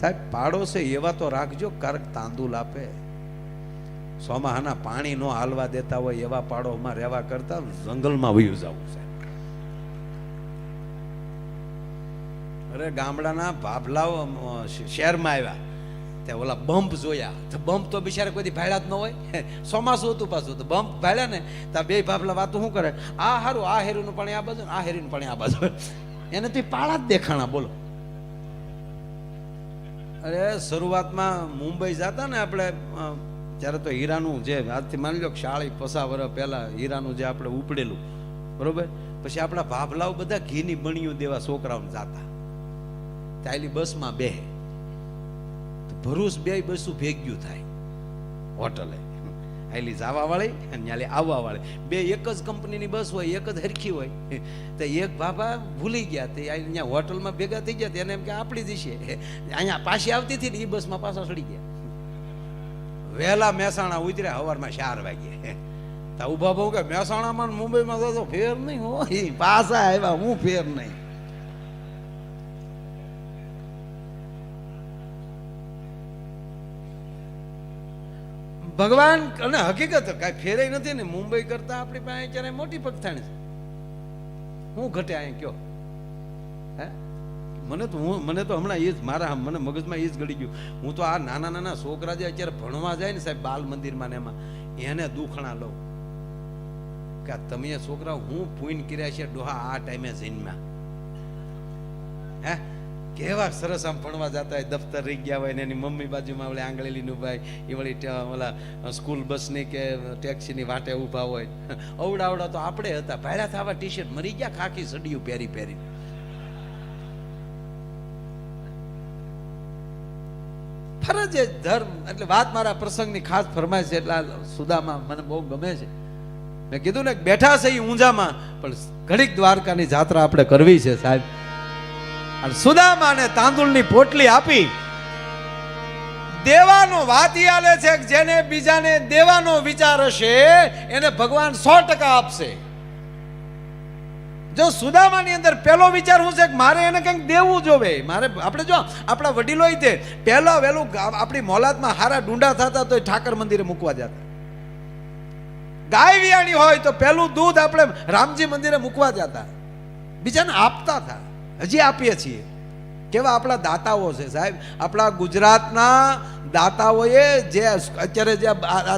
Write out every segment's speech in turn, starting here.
સાહેબ, પાડોશે એવા તો રાખજો, કારક તાંદુલ આપે. સોમાહાના પાણી નો હાલવા દેતા હોય એવા પાડોમાં રહેવા કરતા, જંગલમાં વયું જવું સાહેબ. અરે, ગામડાના ભાભલાઓ શહેરમાં આવ્યા. ત્યાં ઓલા બમ્પ જોયા. તો બમ્પ તો બિચારા કોઈ ભાડ્યા જ ન હોય. ચોમાસું હતું પાછું. તો બમ્પ ભાડ્યા ને તો બે ભાભલા વાતો શું કરે? આ હારું, આ હેરીનું પાણી આ બાજુ આ હેરીનું પાણી આ બાજુ. એને તો પાળા જ દેખાણા, બોલો. અરે, શરૂઆતમાં મુંબઈ જતા ને આપણે જ્યારે તો હીરાનું જે, આજથી માની લો શાળી પસા વર્ષ પહેલા હીરાનું જે આપણે ઉપડેલું, બરોબર? પછી આપણા ભાભલાઓ બધા ઘીની બણીઓ દેવા છોકરાઓને જાતા. ચાલી બસમાં બે ભરૂસ બે બસું ભેગ્યું થાય, હોટલે. આયલી જવા વાળી અને ન્યાલી આવવા વાળી. બે એક જ કંપનીની બસ હોય, એક જ હરખી હોય. તો એક બાબા ભૂલી ગયા તે અહીંયા હોટલમાં ભેગા થઈ ગયા તેને એમ કે આપણી દિશે અહીંયા પાછી આવતી હતી ને એ બસમાં પાછા ચડી ગયા. વહેલા મહેસાણા ઉતર્યા સવારમાં ચાર વાગે તો ઊભા બહુ કે મહેસાણામાં મુંબઈમાં તો ફેર નહીં હોય. પાછા આવ્યા, હું ફેર નહીં. ભગવાન અને હકીકત કાંઈ ફેરે નથી ને મુંબઈ કરતા આપણી પાસે અત્યારે મોટી પગથાણી છે. હું ઘટે અહીંયા કયો? હે? મને તો હું મને તો હમણાં એ જ મારા મને મગજમાં એ જ ગળી ગયું. હું તો આ નાના નાના છોકરા જે અત્યારે ભણવા જાય ને સાહેબ બાલ મંદિરમાં ને એમાં, એને દુખણા લઉં. કે તમે છોકરા હું પૂન કર્યા છે ડોહા આ ટાઈમે જન્મ્યા હે? કેવા સરસ આમ ભણવા જતા હોય, દફતર રહી ગયા હોય ને એની મમ્મી બાજુમાં વળી આંગળેલીનું ભાઈ, એ વળી ઓલા સ્કૂલ બસની કે ટેક્સીની વાટે ઊભા હોય. અવડા અવડા તો આપણે હતા. ભાડ્યા થવા ટી શર્ટ મરી ગયા, ખાખી સડિયું પહેરી પહેરી. ફરજ એ ધર્મ. એટલે વાત મારા પ્રસંગની ખાસ ફરમાય છે, એટલે સુદામાં મને બહુ ગમે છે. મેં કીધું ને બેઠા છે એ ઊંઝામાં, પણ ઘડીક દ્વારકાની જાત્રા આપણે કરવી છે સાહેબ. અને સુદામાને તાંદુળની પોટલી આપી. દેવાનો વાત આલે છે કે જેને બીજાને દેવાનો વિચાર હશે, એને ભગવાન સો ટકા આપશે. જો સુદામાની અંદર પહેલો વિચાર શું છે કે મારે એને કંઈક દેવું જોવે? મારે આપણે જો આપણા વડીલો તે પહેલો વહેલું આપણી મોલાદમાં હારા ડુંડા થતા તો ઠાકર મંદિરે મૂકવા જતા. ગાય વિયાણી હોય તો પહેલું દૂધ આપણે રામજી મંદિરે મૂકવા જતા. બીજાને આપતા હતા. હજી આપીએ છીએ. કેવા આપણા દાતાઓ છે, સાહેબ? આપણા ગુજરાતના દાતાઓએ જે અત્યારે જે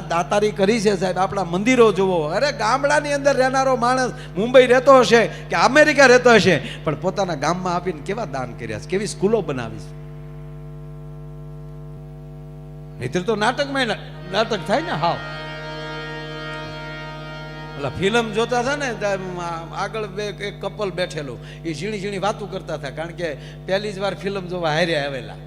દાતારી કરી છે, સાહેબ, આપણા મંદિરો જુઓ. અરે, ગામડાની અંદર રહેનારો માણસ મુંબઈ રહેતો હશે કે અમેરિકા રહેતો હશે, પણ પોતાના ગામમાં આપીને કેવા દાન કર્યા છે? કેવી સ્કૂલો બનાવી છે? નહીતર તો નાટકમાં નાટક થાય ને, હાવ. ઓલા ફિલ્મ જોતા હતા ને આગળ બે એક કપલ બેઠેલું. એ ઝીણી ઝીણી વાતું કરતા હતા, કારણ કે પહેલી જ વાર ફિલ્મ જોવા હારે આવેલા.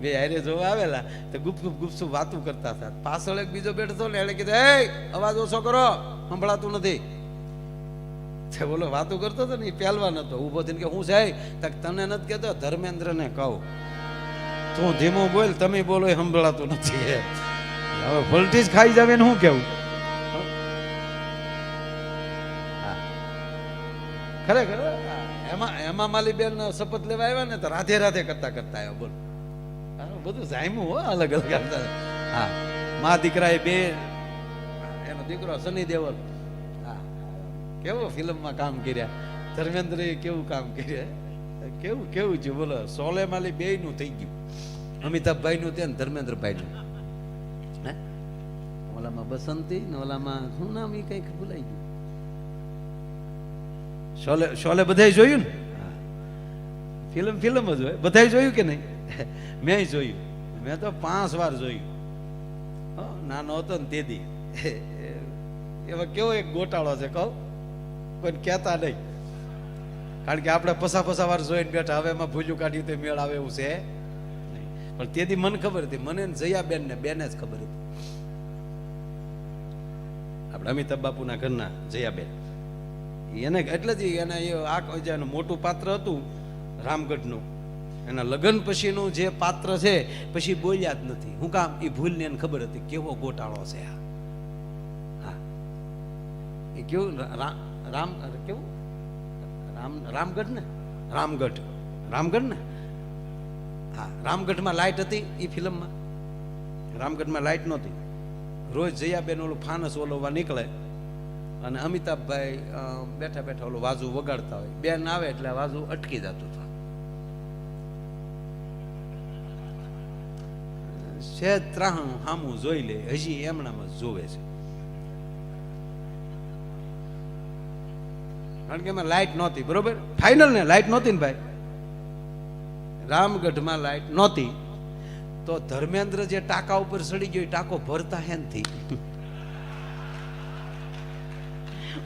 બે હારે જોવા આવેલા, તો ગુપ ગુપ ગુપસુપ વાતું કરતા હતા. પાછળ એક બીજો બેઠો ને, એને કીધું એ અવાજ ઓછો કરો, સંભળાતું નથી. તે બોલો, વાતું કરતો હતો ને એ પહેલવાન હતો. ઊભો થઈને કે, હું જાય? તક તને નથી કહેતો, ધર્મેન્દ્રને કહું. તું ધીમો બોલ, તમે બોલો, એ સંભળાતું નથી. હવે વોલ્ટેજ ખાઈ જાવે ને શું કેવું? ખરેખર? એમાં એમાં માલી બેન શપથ લેવા આવ્યા ને તો રાધે રાધે કરતા કરતા આવ્યો, બોલ. બધું જામ્યું હો, અલગ અલગ કરતા હા. મા દીકરા એ બે, એનો દીકરો સની દેવલ હા. કેવો ફિલ્મમાં કામ કર્યા? ધર્મેન્દ્ર કેવું કામ કર્યા? કેવું કેવું છે બોલો, સોલે માલી બે નું થઈ ગયું. અમિતાભભાઈ નું ત્યાં ધર્મેન્દ્રભાઈ નું ઓલામાં બસંતી ને ઓલામાં શું નામ એ કંઈક ભૂલાઈ ગયું? શોલે શોલે બધાએ જોયું ને? ફિલ્મ ફિલ્મ જ હોય. બધાય જોયું કે નહીં? મેં જોયું. મેં તો પાંચ વાર જોયું. નાનો હતો ને તેદી એમાં કેવો એક ગોટાળો છે કહું. કોઈને કહેતા નહીં. કારણ કે આપણે પસા પસા વાર જોઈને બેઠા. હવે એમાં ભૂલ્યું કાઢ્યું તો મેળ આવે એવું છે. પણ તેથી મને ખબર હતી. મને જયા બેન ને બેને જ ખબર હતી. આપણે અમિતાભ બાપુના ઘરના જયાબેન. એને એટલે જ એને એ આ જે મોટું પાત્ર હતું રામગઢનું. એના લગ્ન પછીનું જે પાત્ર છે, પછી બોલ્યા જ નથી. હું કામ એ ભૂલને એને ખબર હતી કેવો ગોટાળો છે આ. હા. એ કેવું? રામ કેવું? રામ રામગઢ ને રામગઢ. રામગઢ ને હા, રામગઢમાં લાઇટ હતી એ ફિલ્મમાં. રામગઢમાં લાઇટ નહોતી. રોજ જયાબેન ઓલું ફાનસ ઓલવવા નીકળે. અને અમિતાભભાઈ બેઠા બેઠા ઓલું વાજુ વગાડતા હોય. બેન આવે એટલે વાજુ અટકી જતું હતું. છે ત્રાહણું હામું જોઈ લે, હજી એમણામાં જોવે છે. કારણ કે એમાં લાઇટ નહોતી, બરોબર? ફાઇનલ ને લાઇટ નહોતી ને ભાઈ? રામગઢમાં લાઇટ નહોતી. તો ધર્મેન્દ્ર જે ટાંકા ઉપર ચડી ગયો, એ ટાંકો ભરતા હેનથી.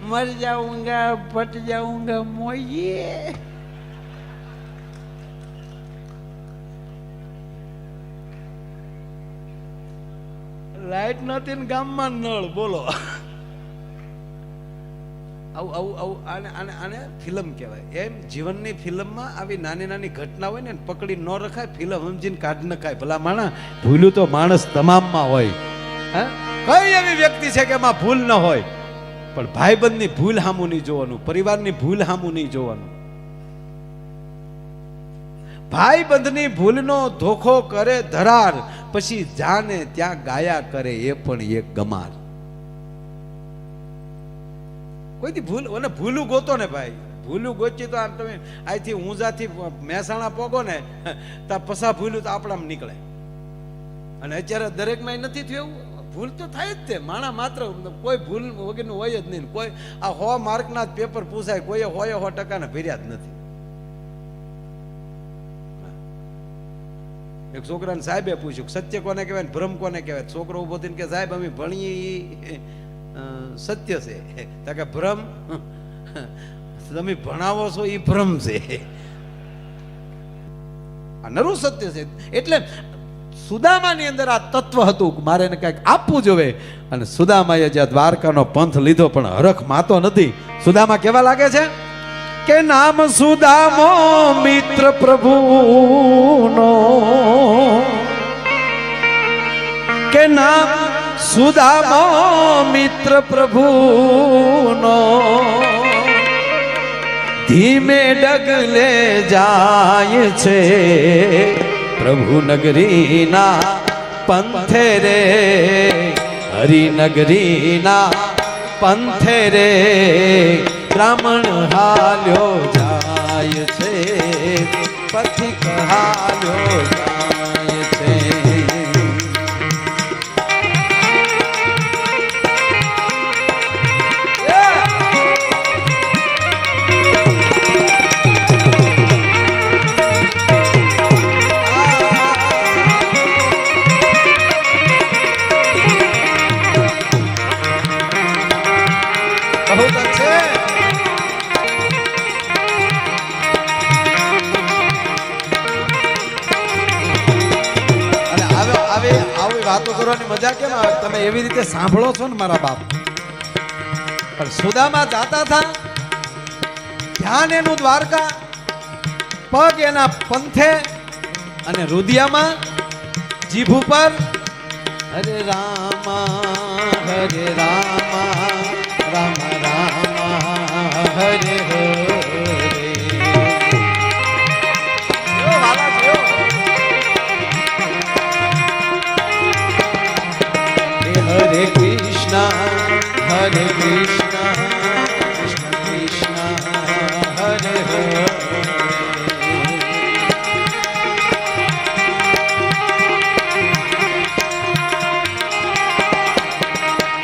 મર જાઉંગા પટ જાઉંગા મોયે લાઈટ નથી ને ગામમાં નળ બોલો. આવું આવું આવું આને આને આને ફિલ્મ કહેવાય. એમ જીવનની ફિલ્મમાં આવી નાની નાની ઘટના હોય ને પકડી ન રખાય ફિલ્મ સમજીને કાઢ નખાય ભલા માણા ભૂલ્યું તો માણસ તમામમાં હોય. હે? કઈ એવી વ્યક્તિ છે કે એમાં ભૂલ ન હોય. પણ ભાઈબંધની ભૂલ હામું નહીં જોવાનું, પરિવારની ભૂલ હામું નહીં જોવાનું. ભાઈબંધની ભૂલનો ધોખો કરે ધરાર, પછી જાને ત્યાં ગાયા કરે એ પણ એક ગમાર. કોઈથી ભૂલ અને ભૂલું ગોતો ને ભાઈ. ભૂલું ગોચી તો આમ તમે અહીંથી ઊંઝાથી મહેસાણા પોગો ને ત્યાં પસા ભૂલું તો આપણામાં નીકળે. અને અત્યારે દરેકમાં નથી થયું ભૂલ તો થાય જ તે. માણા માત્ર કોઈ ભૂલ વગરનું હોય જ નહીં. કોઈ આ હો માર્કના જ પેપર પૂછાય, કોઈએ હોય હો ટકાના ભર્યા જ નથી. એક છોકરાને સાહેબે પૂછ્યું, સત્ય કોને કહેવાય ભ્રમ કોને કહેવાય? છોકરો ઊભો થઈને કે, સાહેબ, અમે ભણીએ સત્ય છે. તો કે, ભ્રમ? તમે ભણાવો છો એ ભ્રમ છે. આ નરું સત્ય છે. એટલે સુદામાની અંદર આ તત્વ હતું મારે એને કંઈક આપવું જોવે. અને સુદામાએ જે દ્વારકાનો પંથ લીધો, પણ હરખ માતો નથી. સુદામા કેવા લાગે છે? કે નામ સુદામો મિત્ર પ્રભુનો. કે નામ સુદામો મિત્ર પ્રભુનો. ધીમે ડગલે જાય છે. પ્રભુ નગરીના પંથે રે હરિનગરીના પંથે રે બ્રાહ્મણ હાલ્યો જાય છે પથિક હાલ્યો જાય આવી કરવાની મજા કેમ આવે? તમે એવી રીતે સાંભળો છો ને મારા બાપ. પણ સુદામા જાતા હતા ધ્યાન એનું દ્વારકા, પગ એના પંથે અને રુદિયામાં જીભ ઉપર. હરે રામા હરે રામા, રામ, રામા, હરે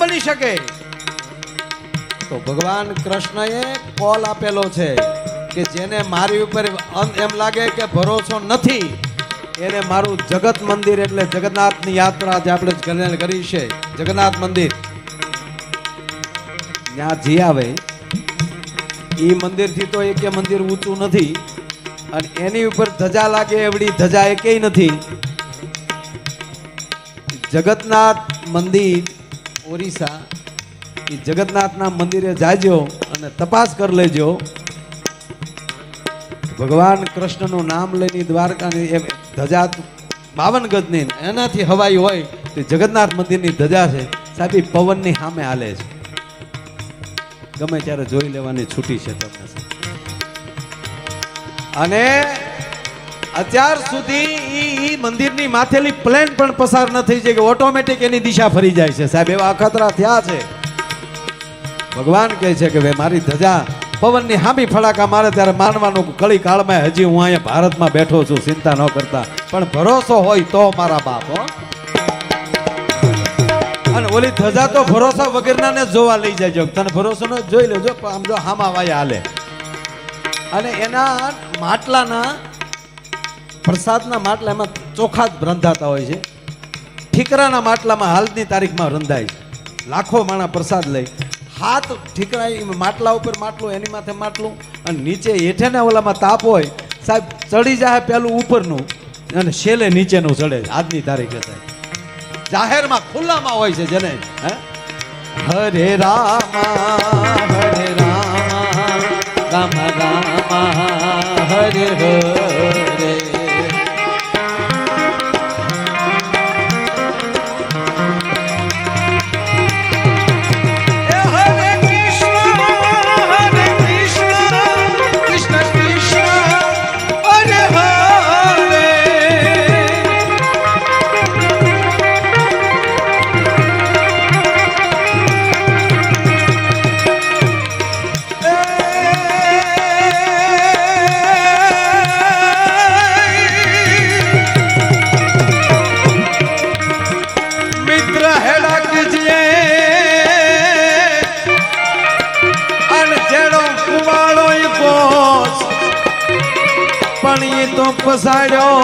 બની શકે. તો ભગવાન કૃષ્ણએ કોલ આપેલો છે કે જેને મારી ઉપર એમ લાગે કે ભરોસો નથી, એને મારું જગત મંદિર એટલે જગન્નાથની યાત્રા જે આપણે કલ્યાણ કરી છે. જગન્નાથ મંદિર. ત્યાં જી આવે. એ મંદિરથી તો એકે મંદિર ઊંચું નથી, અને એની ઉપર ધજા લાગે એવડી ધજા એકેય નથી. જગતનાથ મંદિર ઓરિસ્સા એ જગન્નાથના મંદિરે જાજો અને તપાસ કરી લેજો. ભગવાન કૃષ્ણનું નામ લઈને દ્વારકાની એ ધજા બાવન ગજની એનાથી હવાઈ હોય તો જગન્નાથ મંદિરની ધજા છે. સાહેબ પવનની સામે હાલે છે. ગમે ત્યારે જોઈ લેવાની છૂટી છે તમને. અને અત્યાર સુધી ઈ મંદિરની માથેલી પ્લેન પણ પસાર ન થઈ છે કે ઓટોમેટિક એની દિશા ફરી જાય છે. સાહેબ, એવા અખતરા થયા છે. ભગવાન કહે છે કે ભાઈ મારી ધજા. પવનની હામી ફડાકા મારે ત્યારે માનવાનું કળી કાળમાં હજી હું અહીંયા ભારતમાં બેઠો છું. ચિંતા ન કરતા. પણ ભરોસો હોય તો મારા બાપ, હો. અને ઓલી ધજા તો ભરોસા વગરના ને જોવા લઈ જાય તને ભરોસો ન જોઈ લેજો આમ જો હામા વાય હાલે. અને એના માટલાના પ્રસાદના માટલા એમાં ચોખા જ રંધાતા હોય છે. ઠીકરાના માટલામાં હાલની તારીખમાં રંધાય છે. લાખો માણા પ્રસાદ લઈ. હાથ ઠીકરા માટલા ઉપર માટલું, એની માથે માટલું, અને નીચે હેઠેના ઓલામાં તાપ હોય, સાહેબ, ચડી જાય પેલું ઉપરનું, અને છેલ્લે નીચેનું ચડે આજની તારીખે સાહેબ. જાહેરમાં ખુલ્લામાં હોય છે જેને. હરે રામા હરે રામા, રામ, રામા, હરે હરે. તો પસાડ્યો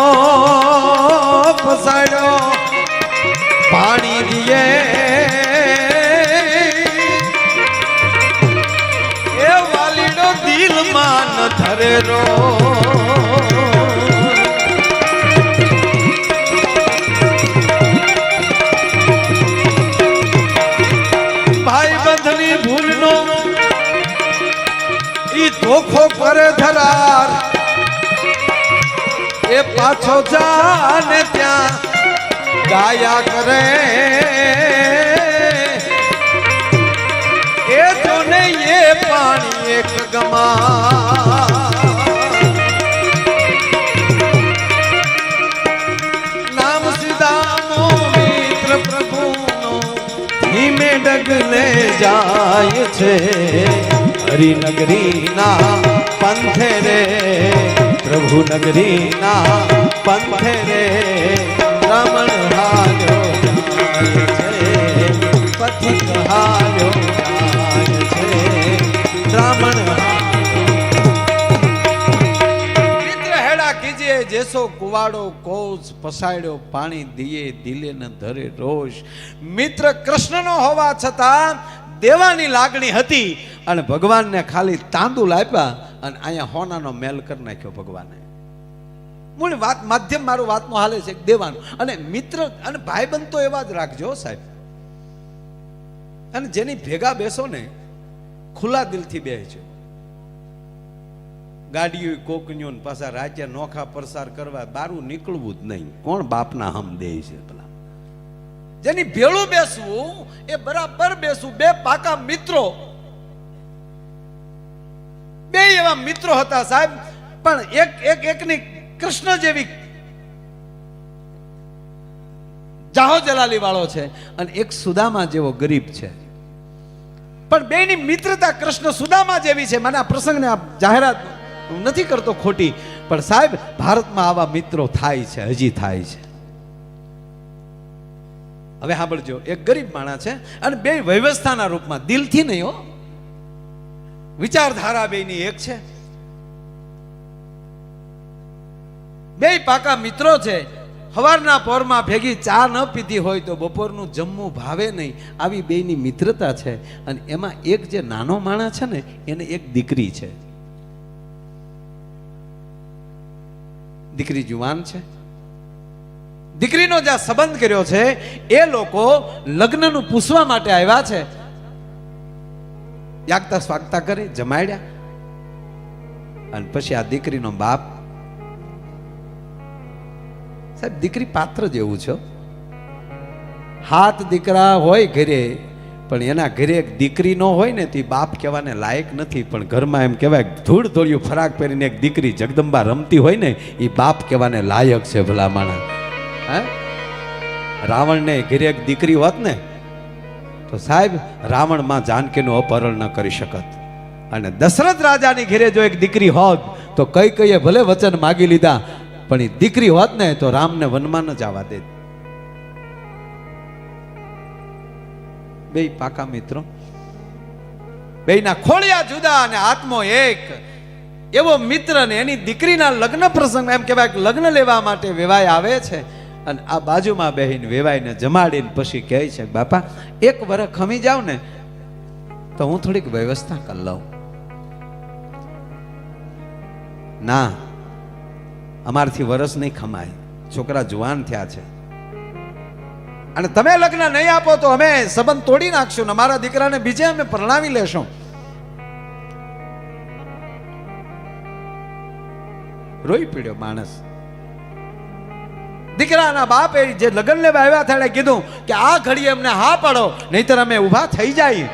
પસાડ્યો. પાણી દીએ. એ વાલીનો દિલમાં ન ધરેરો ભાઈ બંધની ભૂલનો ઈ ધોખો કરે ધરાર. પાછો જાને ત્યાં ગાયા કરે. એ તો ને એ પાણી એક ગમા. નામ સીધામો મિત્ર પ્રભુનો ધીમે ડગલે જાય છે. હરિનગરીના પંથે રે પ્રભુ નગરીના પંથે રે રમણ હાલ્યો પથિક હાલ્યો છે. જેસો કુવાડો કોચ પસાડ્યો પાણી દિયે દિલે ન ધરે રોષ મિત્ર કૃષ્ણનો હોવા છતાં દેવાની લાગણી હતી અને ભગવાનને ખાલી તાંદુલ આપ્યા અને અહીંયા હોનાનો મેલ કરી નાખ્યો ભગવાને. મૂળ વાત, માધ્યમ મારું વાતનું હાલે છે દેવાનું. અને મિત્ર અને ભાઈબંધ તો એવા જ રાખજો સાહેબ. અને જેની ભેગા બેસો ને, ખુલ્લા દિલથી બેસજો ગાડીઓ કોકનીઓ પાછા રાજ્ય નોખા પ્રસાર કરવા, બારું નીકળવું જ નહીં. કોણ બાપના હમ દે છે પેલા? જેની ભેળું બેસવું, એ બરાબર બેસવું. બે પાકા મિત્રો બે એવા મિત્રો હતા સાહેબ, પણ એક એક, એકની કૃષ્ણ જેવી જાહો જલાલી વાળો છે અને એક સુદામા જેવો ગરીબ છે. પણ બેની મિત્રતા કૃષ્ણ સુદામા જેવી છે. મને આ પ્રસંગને આ જાહેરાત નથી કરતો ખોટી, પણ સાહેબ, ભારતમાં આવા મિત્રો થાય છે, હજી થાય છે. હવે સાંભળજો, એક ગરીબ માણસ છે અને બે વ્યવસ્થાના રૂપમાં દિલથી નહીં હો. વિચારધારા બેની એક છે. બે પાકા મિત્રો છે. સવારના પોરમાં ભેગી ચા ન પીધી હોય તો બપોરનું જમવું ભાવે નહીં. આવી બેની મિત્રતા છે અને એમાં એક જે નાનો માણસ છે ને, એને એક દીકરી છે. દીકરી જુવાન છે. દીકરીનો જ્યાં સંબંધ કર્યો છે, એ લોકો લગ્નનું પૂછવા માટે આવ્યા છે. યાગતા સ્વાગતા કરી, જમાડ્યા. અને પછી આ દીકરીનો બાપ. સાહેબ, દીકરી પાત્ર જેવું છે હાથ દીકરા હોય ઘરે, પણ એના ઘરે એક દીકરી ન હોય ને તે બાપ કહેવાને લાયક નથી. પણ ઘરમાં એમ કહેવાય, ધૂળ ધોળિયું ફરાક પહેરીને એક દીકરી જગદંબા રમતી હોય ને એ બાપ કહેવાને લાયક છે ભલા માણસ. હે? રાવણને ઘરે એક દીકરી હોત ને તો સાહેબ રાવણમાં જાનકીનું અપહરણ ન કરી શકત. અને દશરથ રાજાની ઘરે જો એક દીકરી હોત, તો કઈ કઈએ ભલે વચન માગી લીધા, પણ એ દીકરી હોત ને, તો રામને વનમાં ન જવા દે બે પાકા મિત્રો. બેયના ખોળિયા જુદા અને આત્મો એક. એવો મિત્ર ને એની દીકરીના લગ્ન પ્રસંગ એમ કહેવાય લગ્ન લેવા માટે વેવાય આવે છે. અને આ બાજુમાં બેહીને વેવાઈને જમાડીને પછી કહે છે, બાપા, એક વરસ ખમી જાવ ને તો હું થોડીક વ્યવસ્થા કરી લઉં. ના, અમારથી વરસ નહીં ખમાય. છોકરા જુવાન થયા છે. અને તમે લગ્ન નહીં આપો તો અમે સંબંધ તોડી નાખશું ને અમારા દીકરાને બીજે અમે પરણાવી લેશું. રોઈ પીડ્યો માણસ. દીકરાના બાપે જે લગ્ન લેવા આવ્યા કીધું કે આ ઘડી અમને હા પાડો, નહીતર અમે ઊભા થઈ જાય.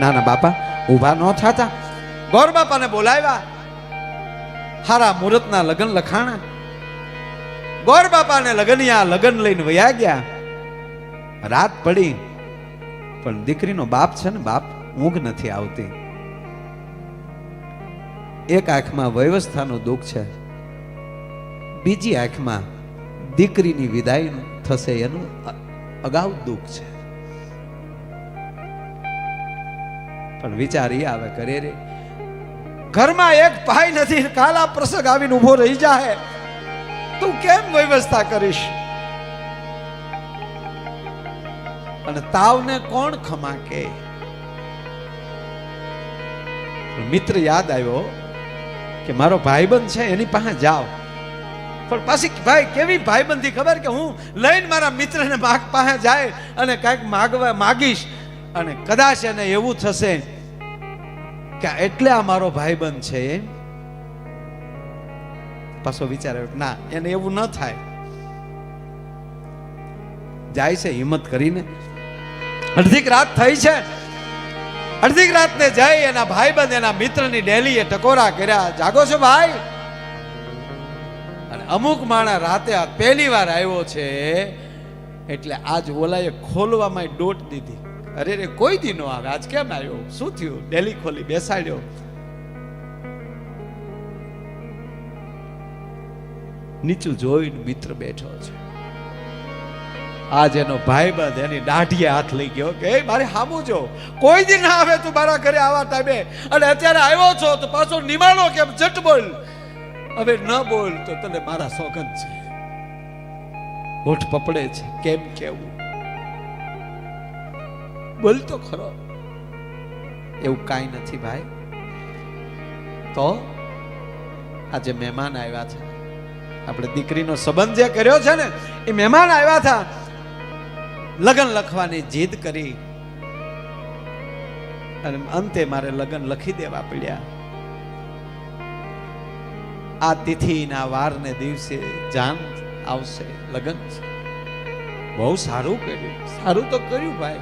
ના ના બાપા, ઊભા ન થતા. ગોર બાપાને બોલાવ્યા. હારા મુહૂર્તના લગ્ન લખાણા. ગોર બાપાને લગનિયા લગન લઈને વયા ગયા. રાત પડી, પણ દીકરીનો બાપ છે ને, બાપ ઊંઘ નથી આવતી. એક આંખમાં વ્યવસ્થાનું દુઃખ છે. બીજી આંખમાં દીકરીની વિદાય થશે એનું અગાઉ દુઃખ છે. પણ વિચાર એ આવે કરે રે ઘરમાં એક ભાઈ નથી, કાલા પ્રસંગ આવીને ઊભો રહી જાય તું કેમ વ્યવસ્થા કરીશ? અને તાવને કોણ ખમા કે? મિત્ર યાદ આવ્યો કે મારો ભાઈબંધ છે, એની પાસે જાઓ. પણ પાછી ભાઈ કેવી ભાઈબંધી? ખબર કે હું લઈને મારા મિત્રને માગ પાસે જાય અને કાંઈક માગવા માગીશ અને કદાચ એને એવું થશે કે એટલે આ મારો ભાઈબંધ છે. એમ પાછો વિચાર ના, એને એવું ન થાય. જાય છે, હિંમત કરીને. અડધીક રાત થઈ છે. અડધીક રાતને જઈ એના ભાઈબંધ એના મિત્રની ડેલીએ ટકોરા કર્યા. જાગો છો ભાઈ? અને અમુક માણા રાતે આ પહેલી વાર આવ્યો છે, એટલે આજ ઓલાએ ખોલવામાં ડોટ દીધી. અરે રે કોઈ દી નો આવે. આજ કેમ આવ્યો? શું થયું? ડેલી ખોલી, બેસાડ્યો. નીચું જોઈને મિત્ર બેઠો છે. આજ એનો ભાઈબંધ એની દાઢીએ હાથ લઈ ગયો કે મારે હામું જો. કોઈ દી ના આવે તું મારા ઘરે આવા ટાઈમે. અને અત્યારે આવ્યો છો તો પાછો નિમાણો કેમ? જટ બોલ. હવે ન બોલ તો તને મારા સોગંદ છે. હોઠ પપડે છે, કેમ કેવું? બોલ તો ખરો. એવું કાંઈ નથી ભાઈ. તો આજે મહેમાન આવ્યા છે. આપણે દીકરીનો સંબંધ જે કર્યો છે ને, એ મહેમાન આવ્યા હતા લગ્ન લખવાની જીદ કરી. અને અંતે મારે લગ્ન લખી દેવા પડ્યા. આ તિથિના વારને દિવસે જાન આવશે, લગ્ન છે. બહુ સારું કર્યું. સારું તો કર્યું ભાઈ.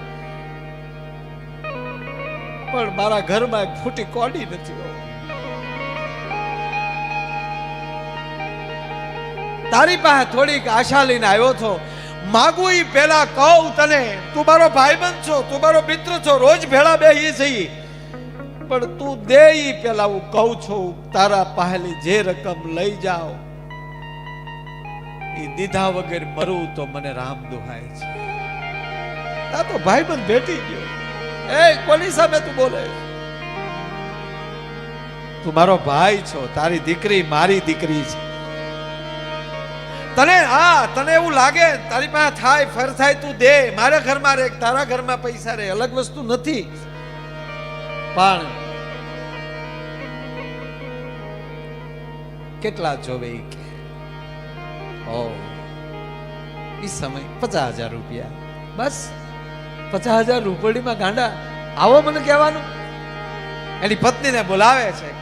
પણ મારા ઘરમાં ફૂટી કોડી નથી તારી પાસે થોડીક આશા લઈને આવ્યો છો. માગું એ પેલા કહું તને, તું મારો ભાઈબંધ છો, તું મારો મિત્ર છો, રોજ ભેળા બે જઈ પણ તું દે પેલા હું કહું છું, તારા પહેલી જે રકમ લઈ જાઓ એ દીધા વગર મરું તો મને રામ દુહાય છે. આ તો ભાઈ બંધ ભેટી ગયો. એ, કોની સામે તું બોલે? તું મારો ભાઈ છો, તારી દીકરી મારી દીકરી છે. તને, હા, તને એવું લાગે, તારી પાસે થાય, ફર થાય, તું દે. મારા ઘરમાં રે તારા ઘરમાં પૈસા રે અલગ વસ્તુ નથી. પણ કેટલા જોવે કે? ઓ, ઈ સમય પચાસ હજાર રૂપિયા. બસ, પચાસ હજાર રૂપડીમાં ગાંડા, આવો મને કહેવાનું. એની પત્નીને બોલાવે છે.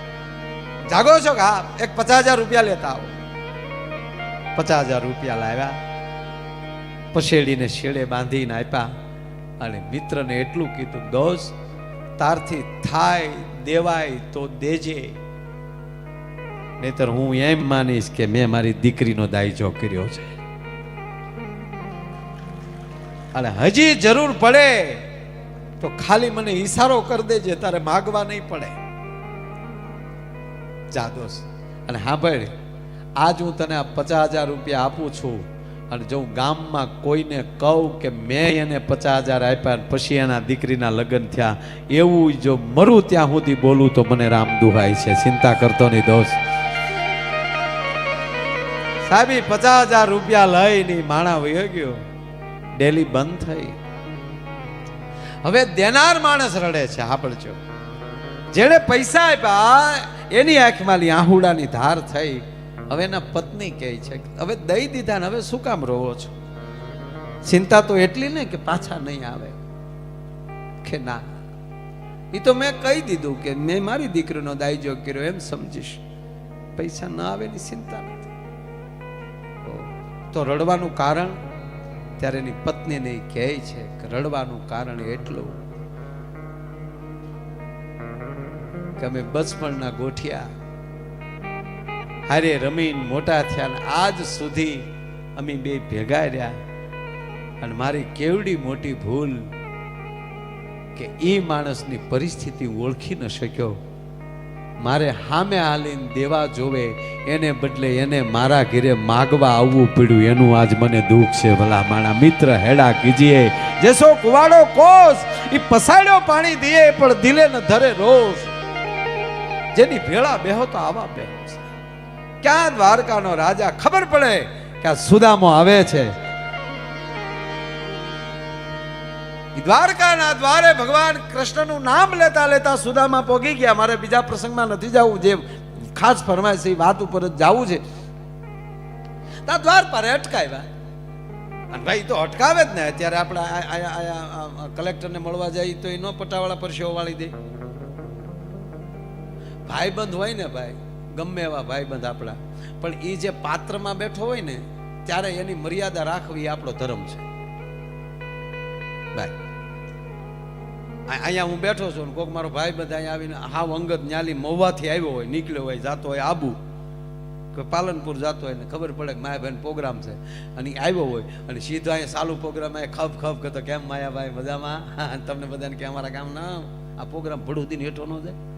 જાગો છો કે હા, એક પચાસ હજાર રૂપિયા લેતા આવો. પચાસ હજાર રૂપિયા લાવ્યા. પછેડીને શેડે બાંધીને આપ્યા. અને મિત્રને એટલું કીધું, દોસ્ત તારથી થાય, દેવાય તો દેજે. નહીતર હું એમ માનીશ કે મેં મારી દીકરીનો દાયજો કર્યો છે. અને હજી જરૂર પડે તો ખાલી મને ઈશારો કરી દેજે, તારે માગવા નહીં પડે. જા દોસ્ત. અને હા ભાઈ, આજ હું તને આ પચાસ હજાર રૂપિયા આપું છું. અને જો હું ગામમાં કોઈને કહું કે મેં એને પચાસ હજાર આપ્યા પછી એના દીકરીના લગ્ન થયા, એવું જો મરું ત્યાં સુધી બોલું તો મને રામ દુહાય છે. ચિંતા કરતો નહીં દોસ્ત. સાહેબ, પચાસ હજાર રૂપિયા લઈને ઈ માણા વયો ગયો. ડેલી બંધ થઈ. હવે દેનાર માણસ રડે છે, સાંભળજો. જેણે પૈસા આપ્યા, એની આંખમાં આહુડાની ધાર થઈ. હવે એના પત્ની કહે છે હવે દઈ દીધા ને હવે શું કામ રોવો છો? ચિંતા તો એટલી ને કે પાછા નહીં આવે. કે ના. એ તો મેં કહી દીધું કે મેં મારી દીકરીનો દાયજો કર્યો, એમ સમજીશ. પૈસા ના આવે એની ચિંતા નથી. તો રડવાનું કારણ? ત્યારે એની પત્નીને કહે છે કે રડવાનું કારણ એટલું કે અમે બચપણના ગોઠિયા હારે રમીને મોટા થયા ને આજ સુધી અમે બે ભેગા રહ્યા. અને મારી કેવડી મોટી ભૂલ કે એ માણસની પરિસ્થિતિ ઓળખી ન શક્યો. મારે હામે હાલીને દેવા જોવે, એને બદલે એને મારા ઘરે માગવા આવવું પડ્યું. એનું આજ મને દુઃખ છે, ભલા માણા મિત્ર હેડા કીજીએ. જેસો કુવાડો કોસ એ પસાડ્યો પાણી દીએ, પણ દિલે ન ધરે રોષ જેની ભેળા બેહો તો આવા બેહો છે. ક્યાં દ્વારકાનો રાજા? ખબર પડે કે આ સુદામો આવે છે. દ્વારકાના દ્વારે ભગવાન કૃષ્ણનું નામ લેતા લેતા સુદામા પોગી ગયા. મારે બીજા પ્રસંગમાં નથી જવું, જે ખાસ ફરમાય છે, એ વાત ઉપર જ જવું છે. તા દ્વાર પર અટકાવ્યા. અને ભાઈ, તો અટકાવે જ ને. અત્યારે આપણે કલેક્ટરને મળવા જાય તો એ નો પટાવાળા પરસેવો વાળી દે. ભાઈબંધ હોય ને ભાઈ ગમે એવા ભાઈબંધ આપણા. પણ એ જે પાત્રમાં બેઠો હોય ને, ત્યારે એની મર્યાદા રાખવી આપણો ધર્મ છે. ભાઈ અહીંયા હું બેઠો છું કોઈક મારો ભાઈ બધા અહીંયા આવીને હાવ અંગત ન્યાલી મહુવાથી આવ્યો હોય, નીકળ્યો હોય, જાતો હોય આબુ. કે પાલનપુર જાતો હોય ને, ખબર પડે કે માયા બહેન પ્રોગ્રામ છે. અને આવ્યો હોય, અને સીધો અહીંયા સાલું પ્રોગ્રામ એ ખપ ખપ કહેતો કેમ માયાભાઈ, મજામાં? તમને બધાને કે અમારા કામ ના આ પ્રોગ્રામ ભડું દીને હેઠો ન જાય?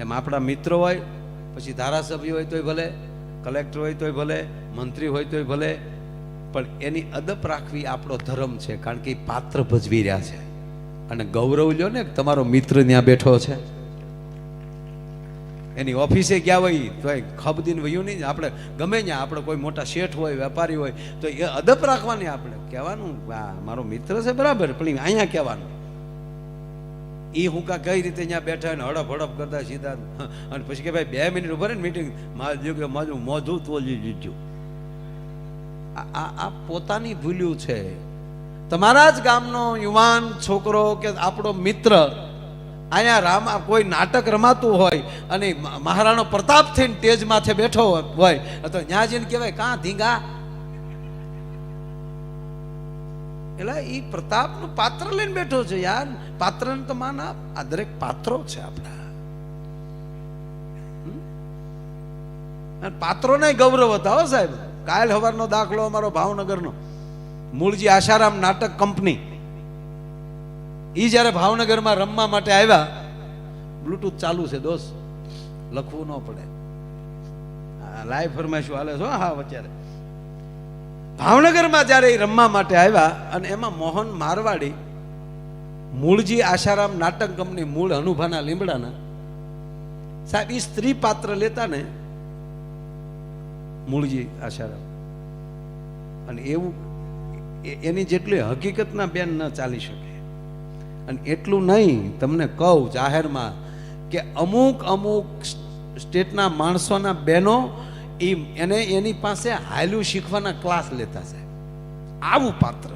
એમ આપણા મિત્રો હોય, પછી ધારાસભ્ય હોય તોય ભલે, કલેક્ટર હોય તોય ભલે, મંત્રી હોય તોય ભલે, પણ એની અદપ રાખવી આપણો ધર્મ છે, કારણ કે એ પાત્ર ભજવી રહ્યા છે. અને ગૌરવ લ્યો ને તમારો મિત્ર ત્યાં બેઠો છે. એની ઓફિસે ગયા હોય, તો ખબદીને વયું નહીં, આપણે ગમે ત્યાં, આપણે કોઈ મોટા શેઠ હોય, વેપારી હોય, તો એ અદપ રાખવાની આપણે. કહેવાનું મારો મિત્ર છે બરાબર, પણ અહીંયા કહેવાનું. એ હું કા કઈ રીતે અહીંયા બેઠા અને હડપ હડપ કરતા સીધા અને પછી કે ભાઈ બે મિનિટ ઊભા ને મીટિંગ મારું કે મારું મોઢું તોલી લીધું આ, આ- પોતાની ભૂલ્યું છે. તમારા જ ગામનો યુવાન છોકરો કે આપણો મિત્ર અહીંયા રામ કોઈ નાટક રમાતું હોય અને મહારાણો પ્રતાપ થઈને તેજ માથે બેઠો હોય, તો ત્યાં જઈને કહેવાય, કાં ધીંગા એટલે એ પ્રતાપનું પાત્ર લઈને બેઠો છે. યાર, પાત્રને તો માન આપ આ દરેક પાત્રો છે આપણા. પાત્રોને ગૌરવ હતા હો સાહેબ. કાલ હવારનો દાખલો અમારો ભાવનગરનો. મૂળજી આશારામ નાટક કંપની. એ જ્યારે ભાવનગરમાં રમવા માટે આવ્યા બ્લુટૂથ ચાલુ છે દોસ્ત. લખવું ન પડે. લાઈવ ફરમાઈશું. હાલે છો? હા, અત્યારે. ભાવનગરમાં જ્યારે એ રમવા માટે આવ્યા અને એમાં મોહન મારવાડી મૂળજી આશારામ નાટક કંપની મૂળ અનુભાના લીમડાના, સાહેબ એ સ્ત્રી પાત્ર લેતા ને મૂળજી આશારામ. અને એવું એની જેટલી હકીકતના બેન ન ચાલી શકે. અને એટલું નહીં, તમને કહું જાહેરમાં કે અમુક અમુક સ્ટેટના માણસોના બહેનો એ એને એની પાસે હાલ્યું શીખવાના ક્લાસ લેતા છે આવું પાત્ર.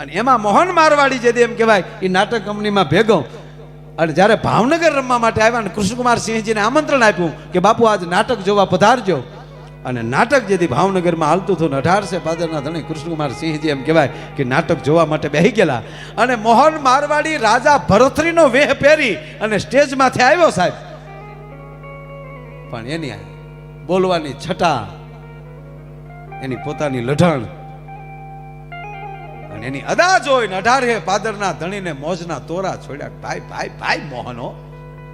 અને એમાં મોહન મારવાડી જે એમ કહેવાય એ નાટક કંપનીમાં ભેગો. અને જ્યારે ભાવનગર રમવા માટે આવ્યા અને કૃષ્ણકુમાર સિંહજીને આમંત્રણ આપ્યું કે બાપુ આજ નાટક જોવા પધારજો. અને નાટક જેથી ભાવનગરમાં હાલતું હતું ને અઢારસે પાદરના ધણી કૃષ્ણકુમાર સિંહજી એમ કહેવાય કે નાટક જોવા માટે બેહી ગયેલા. અને મોહન મારવાડી રાજા ભરથરીનો વેહ પહેરી અને સ્ટેજમાંથી આવ્યો સાહેબ. પણ એની બોલવાની છટા, એની પોતાની લઢણ. અને એની અદા જોઈને અઢારે પાદરના ધણીને મોજના તોરા છોડ્યા. ભાઈ ભાઈ ભાઈ, મોહનો.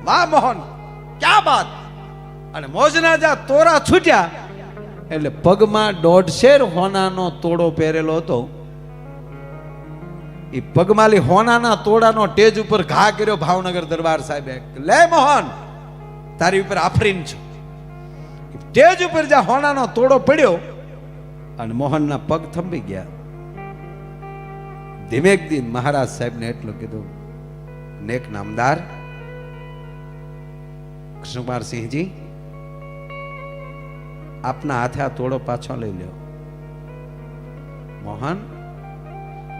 વાહ, મોહન, ક્યાં બાત? અને મોજના જ્યાં તોરા છૂટ્યા. એટલે પગમાં દોઢશેર હોનાનો તોડો પહેરેલો હતો. એ પગમાલી હોનાના તોડાનો ટેજ ઉપર ઘા કર્યો ભાવનગર દરબાર સાહેબે. લે, મોહન, તારી ઉપર આફરીન છું. સ્ટેજ ઉપર જ્યાં હોનાનો તોડો પડ્યો અને મોહનના પગ થંભી ગયા. ધીમેક દિન મહારાજ સાહેબને એટલું કીધું, નેક નામદાર કૃષ્ણકુમાર સિંહજી, આપના હાથે આ તોડો પાછો લઈ લ્યો. મોહન,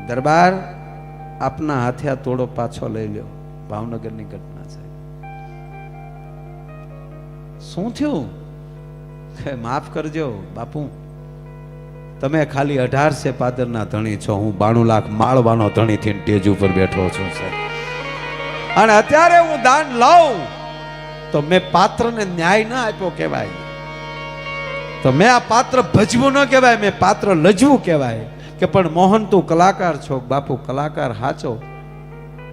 દરબાર આપના હાથે આ તોડો પાછો લઈ લ્યો. ભાવનગરની ઘટના છે. શું થયું? કે માફ કરજો, બાપુ. તમે ખાલી અઢાર સે પાદરના ધણી છો. હું બાણું લાખ માળવાનો ધણી થઈને ટેજ ઉપર બેઠો છું સર અને અત્યારે હું દાન લઉં, તો મેં પાત્રને ન્યાય ના આપ્યો કહેવાય. તો મેં આ પાત્ર ભજવું ન કહેવાય, મેં પાત્ર લજવું કહેવાય. કે પણ મોહન, તું કલાકાર છો, બાપુ, કલાકાર હાચો.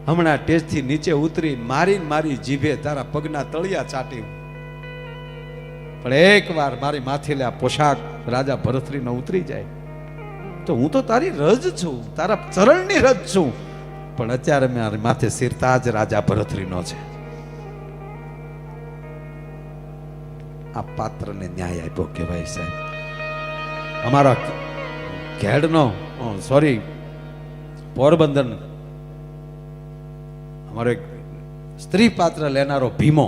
હમણાં ટેજથી નીચે ઉતરી મારી મારી જીભે તારા પગના તળિયા ચાટી પણ એકવાર મારી માથે આ પોશાક રાજા ભરતરીનો ઉતરી જાય. તો હું તો તારી રજ છું, તારા ચરણની રજ છું. પણ અત્યારે મારી માથે સિરતાજ રાજા ભરતરીનો છે. આ પાત્રને ન્યાય આપ્યો કહેવાય સાહેબ. અમારા ઘેડનો સોરી પોરબંદર અમારો એક સ્ત્રી પાત્ર લેનારો ભીમો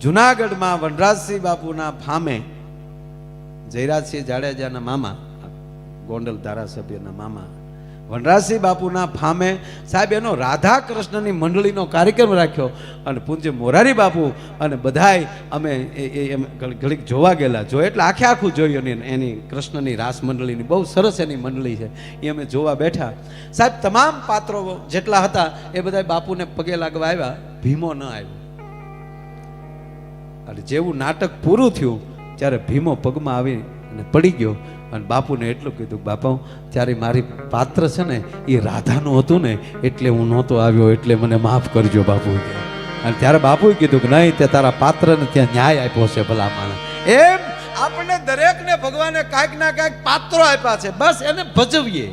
જુનાગઢમાં વનરાજસિંહ બાપુના ફામે જયરાજસિંહ જાડેજાના મામા, ગોંડલ ધારાસભ્યના મામા, વનરાજસિંહ બાપુના ફામે સાહેબ એનો રાધા કૃષ્ણની મંડળીનો કાર્યક્રમ રાખ્યો અને પૂજ્ય મોરારી બાપુ અને બધાય અમે એ- એમ ઘડીક જોવા ગયેલા. જો એટલે આખે આખું જોયું એની એની કૃષ્ણની રાસ મંડળીની બહુ સરસ એની મંડળી છે. એ અમે જોવા બેઠા. સાહેબ, તમામ પાત્રો જેટલા હતા એ બધા બાપુને પગે લાગવા આવ્યા. ભીમો ન આવ્યો. અને જેવું નાટક પૂરું થયું, ત્યારે ભીમો પગમાં આવી અને પડી ગયો અને બાપુને એટલું કીધું, બાપા ત્યારે મારી પાત્ર છે ને, એ રાધાનું હતું ને, એટલે હું નહોતો આવ્યો, એટલે મને માફ કરજો બાપુ અને ત્યારે બાપુએ કીધું કે નહીં, તે તારા પાત્રને ત્યાં ન્યાય આપ્યો છે, ભલા માણસ. એમ આપણને દરેકને ભગવાને કાંઈક ના કાંઈક પાત્રો આપ્યા છે, બસ એને ભજવીએ.